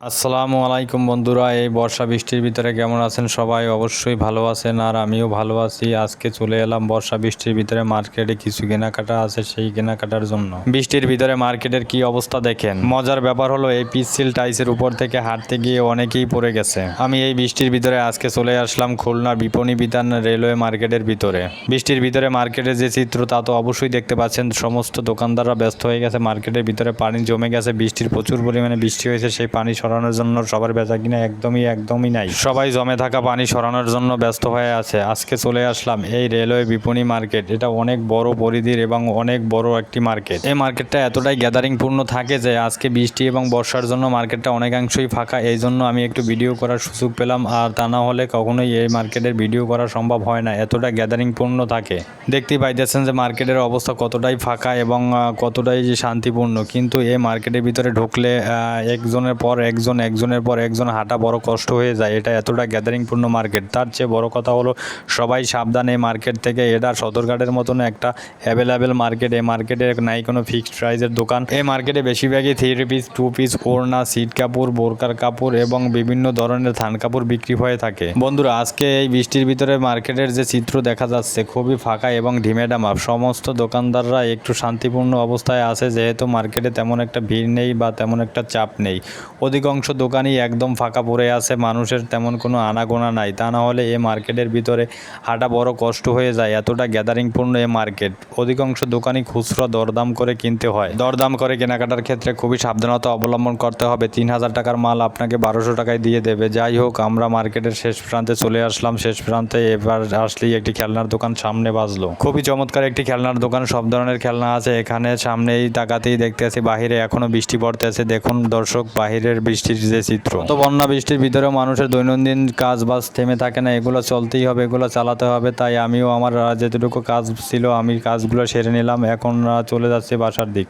আসসালামু আলাইকুম বন্ধুরা, এই বর্ষা বৃষ্টির ভিতরে কেমন আছেন সবাই? অবশ্যই ভালো আছেন আর আমিও ভালো আছি। আজকে চলে এলাম বর্ষা বৃষ্টির ভিতরে মার্কেটে কিছু কেনাকাটা আছে সেই কেনাকাটার জন্য। বৃষ্টির ভিতরে মার্কেটের কি অবস্থা দেখেন? মজার ব্যাপার হলো এই পিসিল টাইসের উপর থেকে হাঁটতে গিয়ে অনেকেই পড়ে গেছে। আমি এই বৃষ্টির ভিতরে আজকে চলে আসলাম খুলনা বিপণী বিতান রেলওয়ে মার্কেটের ভিতরে। বৃষ্টির ভিতরে মার্কেটের যে চিত্র তা তো অবশ্যই দেখতে পাচ্ছেন। সমস্ত দোকানদাররা ব্যস্ত হয়ে গেছে। মার্কেটের ভিতরে পানি জমে গেছে। বৃষ্টির প্রচুর পরিমাণে বৃষ্টি হয়েছে। সেই পানি সরানোর জন্য সবার বেচা কিনা একদমই একদমই নাই। সবাই জমে থাকা পানি সরানোর জন্য ব্যস্ত হয়ে আছে। আজকে চলে আসলাম এই রেলওয়ে বিপণী মার্কেট। এটা অনেক বড় পরিধির এবং অনেক বড় একটি মার্কেট। এই মার্কেটটা এতটাই গ্যাদারিং পূর্ণ থাকে যে আজকে বৃষ্টি এবং বর্ষার জন্য মার্কেটটা অনেকাংশই ফাঁকা। এই জন্য আমি একটু ভিডিও করার সুযোগ পেলাম। আর তা না হলে কখনোই এই মার্কেটের ভিডিও করা সম্ভব হয় না। এতটা গ্যাদারিং পূর্ণ থাকে। দেখতেই পাইতেছেন যে মার্কেটের অবস্থা কতটাই ফাঁকা এবং কতটাই যে শান্তিপূর্ণ। কিন্তু এই মার্কেটের ভিতরে ঢুকলে একজনের পর একজন একজনের পর একজন হাঁটা বড় কষ্ট হয়ে যায়, এটা এতটা গ্যাদারিং পূর্ণ মার্কেট তার চেয়ে বড় কথা হলো, সবাই সাবধান এই মার্কেট থেকে এটা সদরঘাটের মতন একটা অ্যাভেলেবেল মার্কেট এই মার্কেটে নাই কোনো ফিক্সড প্রাইসের দোকান। এই মার্কেটে বেশিরভাগই থ্রি পিস টু পিস ওড়না সিট কাপড়, বোরকার কাপড় এবং বিভিন্ন ধরনের থান কাপড় বিক্রি হয়ে থাকে। বন্ধুরা, আজকে এই বৃষ্টির ভিতরে মার্কেটের যে চিত্র দেখা যাচ্ছে খুবই ফাঁকা এবং ঢিমেডামা সমস্ত দোকানদাররা একটু শান্তিপূর্ণ অবস্থায় আছে, যেহেতু মার্কেটে তেমন একটা ভিড় নেই বা তেমন একটা চাপ নেই। অধিকাংশ দোকানই একদম ফাঁকা পড়ে আছে, মানুষের তেমন কোনো আনাগোনা নাই। তা না হলে এই মার্কেটের ভিতরে হাঁটা বড় কষ্ট হয়ে যায়, এতটা গ্যাদারিংপূর্ণ এই মার্কেট। অধিকাংশ দোকানই খুচরা দরদাম করে কিনতে হয়। দরদাম করে কেনাকাটার ক্ষেত্রে খুবই সাবধানতা অবলম্বন করতে হবে। তিন হাজার টাকার মাল আপনাকে বারোশো টাকায় দিয়ে দেবে। যাই হোক, আমরা মার্কেটের শেষ প্রান্তে চলে আসলাম। শেষ প্রান্তে এবার আসলেই একটি খেলনার দোকান সামনে বাজলো। খুবই চমৎকার একটি খেলনার দোকান, সব ধরনের খেলনা আছে। এখানে সামনেই তাকাতেই দেখতে আছি বাহিরে এখনও বৃষ্টি পড়তেছে। দেখুন দর্শক, বাহিরের বৃষ্টির যে চিত্র। তো বন্যা বৃষ্টির ভিতরে মানুষের দৈনন্দিন কাজ বাজ থেমে থাকে না, এগুলো চলতেই হবে, এগুলো চালাতে হবে, তাই আমিও আমার যেটুকু কাজ ছিল, আমি কাজগুলো সেরে নিলাম, এখন চলে যাচ্ছে বাসার দিক।